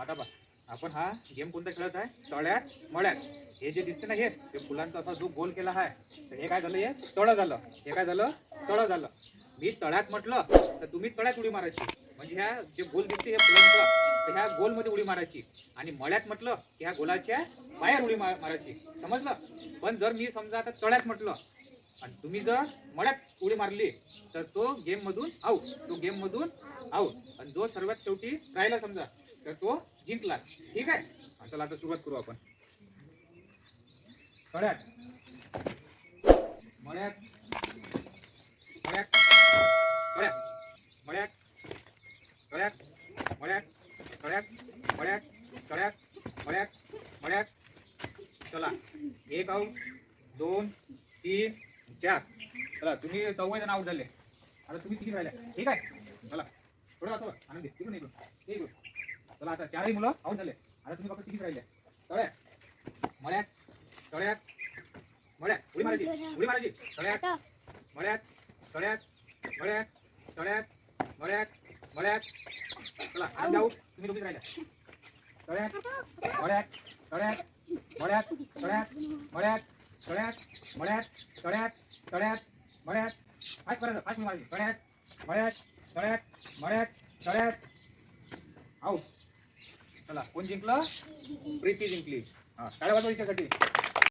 आता बा आपण हा गेम कोणता खेळत आहे? तळ्यात मळ्यात. हे जे दिसते ना हे ते फुलांचा असा जो गोल केला आहे तर हे काय झालं हे? तळ झालं. हे काय झालं? तळ झालं. मी तळ्यात म्हटलं तर तुम्ही तळ्यात उडी मारायची. म्हणजे ह्या जे गोल दिसते हे फुलांचं तर ह्या गोलमध्ये उडी मारायची. आणि मळ्यात म्हटलं की ह्या गोलाच्या बाहेर उडी मारायची. समजलं? पण जर मी समजा आता तळ्यात म्हटलं आणि तुम्ही जर मळ्यात उडी मारली तर तो गेम मधून आऊट तो गेम मधून आऊट आणि जो सर्वात शेवटी राहिला समजा तर तो जिंकला ठीक आहे चला आता सुरुवात करू आपण कळ्यात मळ्यात मळ्यात कळ्यात मळ्यात कळ्यात मळ्यात कळ्यात मळ्यात कळ्यात मळ्यात मळ्यात चला एक आऊट दोन तीन चार चला तुम्ही चौघ जण आऊट झाले आता तुम्ही किती राहिल्या ठीक आहे चला थोडं जातो आनंदी तिकडून इकडून ते इकडून चला आता चारही मुलं आऊट झाले आता तुम्ही फक्त किती राहिले तळ्यात मळ्यात तळ्यात मळ्यात उडी मारायची उडी मारायची तळ्यात मळ्यात तळ्यात मळ्यात तळ्यात मळ्यात मळ्यात चला आनंदी आऊट तुम्ही तुम्हीच राहिल्या तळ्यात मळ्यात तळ्यात मळ्यात तळ्यात मळ्यात तळ्यात मळ्यात तळ्यात तळ्यात मळ्यात पाच करायचं पाच मारायची तळ्यात मळ्यात तळ्यात मळ्यात तळ्यात आऊट चला कोण जिंकला? प्रीती जिंकली. हा काय वाजवा हिच्यासाठी